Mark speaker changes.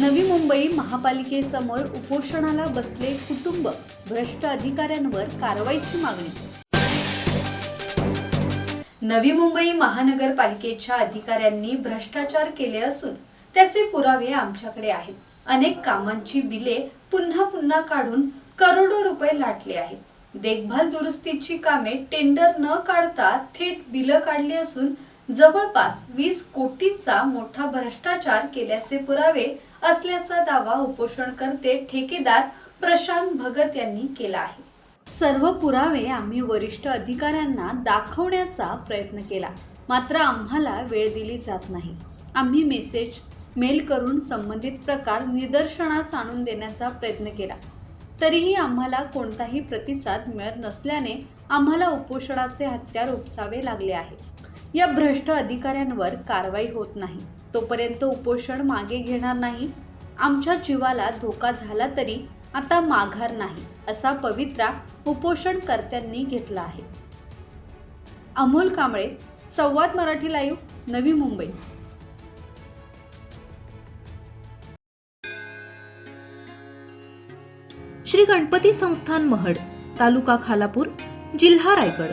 Speaker 1: नवी मुंबई महापालिकेसमोर उपोषणाला बसले कुटुंब भ्रष्ट अधिकाऱ्यांवर कारवाईची मागणी. नवी मुंबई महानगरपालिकेच्या अधिकाऱ्यांनी भ्रष्टाचार केले असून त्याचे पुरावे आमच्याकडे आहेत. अनेक कामांची बिले पुन्हा पुन्हा काढून करोडो रुपये लाटले आहेत. देखभाल दुरुस्तीची कामे टेंडर न काढता थेट बिलं काढली असून जवळपास वीस कोटींचा मोठा भ्रष्टाचार केल्याचे पुरावे असल्याचा दावा उपोषणकर्ते ठेकेदार प्रशांत भगत यांनी केला आहे. सर्व पुरावे आम्ही वरिष्ठ अधिकाऱ्यांना दाखवण्याचा प्रयत्न केला. मात्र आम्हाला वेळ दिली जात नाही. आम्ही मेसेज मेल करून संबंधित प्रकार निदर्शनास आणून देण्याचा प्रयत्न केला. तरीही आम्हाला कोणताही प्रतिसाद मिळत नसल्याने आम्हाला उपोषणाचे हत्यार उपसावे लागले आहे. या भ्रष्ट अधिकाऱ्यांवर कारवाई होत नाही. तोपर्यंत उपोषण मागे घेणार नाही. आमच्या जीवाला धोका झाला तरी आता माघार नाही असा पवित्रा उपोषणकर्त्यांनी घेतला आहे. अमोल कांबळे संवाद मराठी लाईव्ह नवी मुंबई.
Speaker 2: श्री गणपती संस्थान महड तालुका खालापूर जिल्हा रायगड.